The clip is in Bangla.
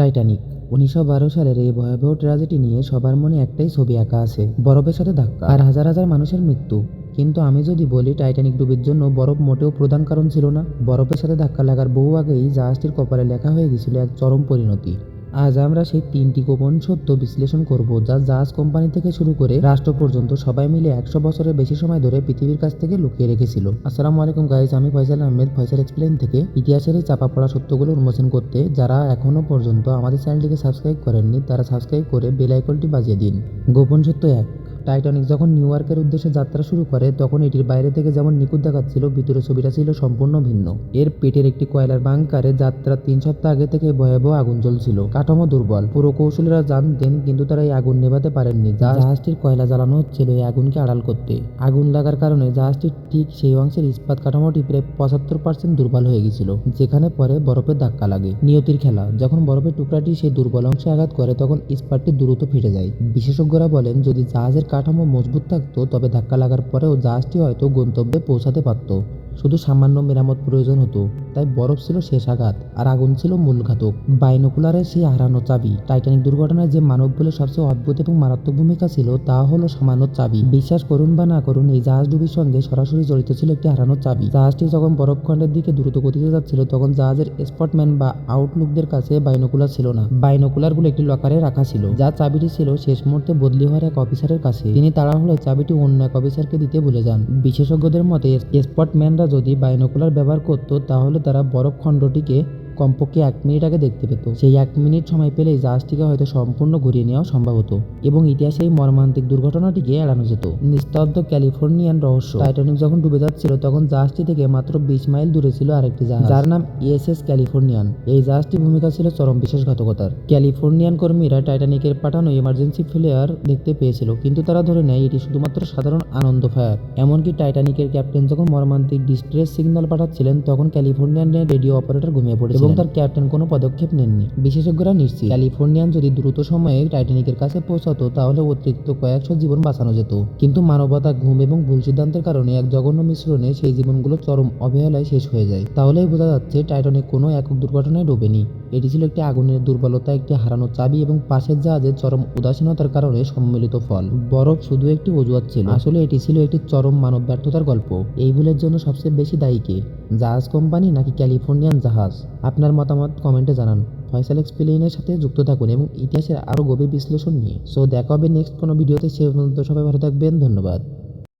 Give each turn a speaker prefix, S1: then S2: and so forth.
S1: টাইটানিক। উনিশশো বারো সালের এই ভয়াবহ ট্র্যাজেডি নিয়ে সবার মনে একটাই ছবি আঁকা আছে, বরফের সাথে ধাক্কা। আর হাজার হাজার মানুষের মৃত্যু। কিন্তু আমি যদি বলি, টাইটানিক ডুবির জন্য বরফ মোটেও প্রধান কারণ ছিল না। বরফের সাথে ধাক্কা লাগার বহু আগেই জাহাজটির কপালে লেখা হয়ে গেছিল এক চরম পরিণতি। আজ আমরা সেই তিনটি গোপন সত্য বিশ্লেষণ করব যা জাহাজ কোম্পানি থেকে শুরু করে রাষ্ট্র পর্যন্ত সবাই মিলে একশো বছরের বেশি সময় ধরে পৃথিবীর কাছ থেকে লুকিয়ে রেখেছিল। আসসালামু আলাইকুম গাইজ আমি ফয়সাল আহমেদ, ফয়সাল এক্সপ্লেন থেকে ইতিহাসের এই চাপা পড়া সত্যগুলো উন্মোচন করতে যারা এখনও পর্যন্ত আমাদের চ্যানেলটিকে সাবস্ক্রাইব করেননি, তারা সাবস্ক্রাইব করে বেল আইকনটি বাজিয়ে দিন। গোপন সত্য এক। টাইটানিক যখন নিউ ইয়র্কের উদ্দেশ্যে যাত্রা শুরু করে, তখন এটির বাইরে থেকে যেমন নিখুঁত দেখাচ্ছিল ভিতরে ছবিটা ছিল সম্পূর্ণ ভিন্ন। এর পেটের একটি কয়লার বাংকারে যাত্রার তিন সপ্তাহ আগে থেকে ভয়াবহ আগুন জ্বলছিল। কাঠামো দুর্বল। পুরো কৌশলীরা জানতেন, কিন্তু তারা এই আগুন নেভাতে পারেননি। জাহাজটির কয়লা জ্বালানো হচ্ছিল এই আগুনকে আড়াল করতে। আগুন লাগার কারণে জাহাজটির ঠিক সেই অংশের ইস্পাত কাঠামোটি প্রায় পঁচাত্তর পার্সেন্ট দুর্বল হয়ে গেছিল যেখানে পরে বরফের ধাক্কা লাগে। নিয়তির খেলা। যখন বরফের টুকরাটি সেই দুর্বল অংশে আঘাত করে, তখন ইস্পাতটি দ্রুত ফেটে যায়। বিশেষজ্ঞরা বলেন, যদি জাহাজের কাঠামো মজবুত থাকতো, তবে ধাক্কা লাগার পরেও জাহাজটি হয়তো গন্তব্যে পৌঁছাতে পারত। শুধু সামান্য মেরামত প্রয়োজন হতো। তাই বরফ ছিল শেষ আঘাত আর আগুন ছিল মূল ঘাতক। বাইনোকুলারের সেই হারানো চাবি, টাইটানিক দুর্ঘটনায় যে মানব বলে সবচেয়ে অদ্ভুত এবং মারাত্মক ভূমিকা ছিল, তা হলো সামান্য চাবি। বিশ্বাস করুন বা না করুন, এই জাহাজ ডুবির সঙ্গে সরাসরি জড়িত ছিল একটি হারানো চাবি। জাহাজটি যখন বরফ বরফখণ্ডের দিকে দ্রুত গতিতে যাচ্ছিল, তখন জাহাজের স্পটম্যান বা আউটলুকদের কাছে বাইনোকুলার ছিল না। বাইনোকুলারগুলো একটি লকারে রাখা ছিল, যা চাবিটি ছিল শেষ মুহূর্তে বদলি হওয়ার এক অফিসারের কাছে। তিনি তাড়াহুড়ো চাবিটি অন্য এক অফিসারকে দিতে ভুলে যান। বিশেষজ্ঞদের মতে, স্পটম্যানরা যদি বাইনোকুলার ব্যবহার করত, তাহলে তারা বরফ খণ্ডটিকে কমপক্ষে এক মিনিট আগে দেখতে পেত। সেই এক মিনিট সময় পেলেই জাহাজটিকে হয়তো সম্পূর্ণ ঘুরিয়ে নেওয়া সম্ভব হতো এবং ইতিহাসে এই মর্মান্তিক দুর্ঘটনাটিকে এড়ানো যেত। নিস্তব্ধ ক্যালিফোর্নিয়ান রহস্য। টাইটানিক যখন ডুবে যাচ্ছিল, তখন জাহাজটি থেকে মাত্র বিশ মাইল দূরে ছিল আরেকটি জাহাজ। যার নাম ইএসএস ক্যালিফোর্নিয়ান। এই জাহাজটির ভূমিকা ছিল চরম বিশ্বাসঘাতকতার। ক্যালিফোর্নিয়ান কর্মীরা টাইটানিকের পাঠানো ইমার্জেন্সি ফ্লেয়ার দেখতে পেয়েছিল, কিন্তু তারা ধরে নেয়, এটি শুধুমাত্র সাধারণ আনন্দ ফায়ার। এমনকি টাইটানিকের ক্যাপ্টেন যখন মর্মান্তিক ডিস্ট্রেস সিগন্যাল পাঠাচ্ছিলেন, তখন ক্যালিফোর্নিয়ান রেডিও অপারেটর ঘুমিয়ে পড়েছিল। তার ক্যাপ্টেন কোনো পদক্ষেপ নেননি। বিশেষজ্ঞরা নিশ্চিত, ক্যালিফোর্নিয়ান যদি দ্রুত সময়ে টাইটানিকের কাছে পৌঁছাতো, তাহলে অতিরিক্ত কয়েকশো জীবন বাঁচানো যেত। কিন্তু মানবতা, ঘুম এবং ভুল সিদ্ধান্তের কারণে এক জঘন্য মিশ্রণে সেই জীবনগুলো চরম অবহেলায় শেষ হয়ে যায়। তাহলেই বোঝা যাচ্ছে, টাইটানিক কোনো একক দুর্ঘটনায় ডোবেনি। এটি ছিল একটি আগুনের দুর্বলতা, একটি হারানো চাবি এবং পাশের জাহাজের চরম উদাসীনতার কারণে সম্মিলিত ফল। বরফ শুধু একটি অজুহাত ছিল। আসলে এটি ছিল একটি চরম মানব ব্যর্থতার গল্প। এই ভুলের জন্য সবচেয়ে বেশি দায়ী কে? জাহাজ কোম্পানি নাকি ক্যালিফোর্নিয়ান জাহাজ? আপনার মতামত কমেন্টে জানান। ফয়সাল এক্সপ্লেইনের সাথে যুক্ত থাকুন এবং ইতিহাসের আরও গভীর বিশ্লেষণ নিয়ে। সো দেখা হবে নেক্সট কোনো ভিডিওতে। সে পর্যন্ত সবাই ভালো থাকবেন। ধন্যবাদ।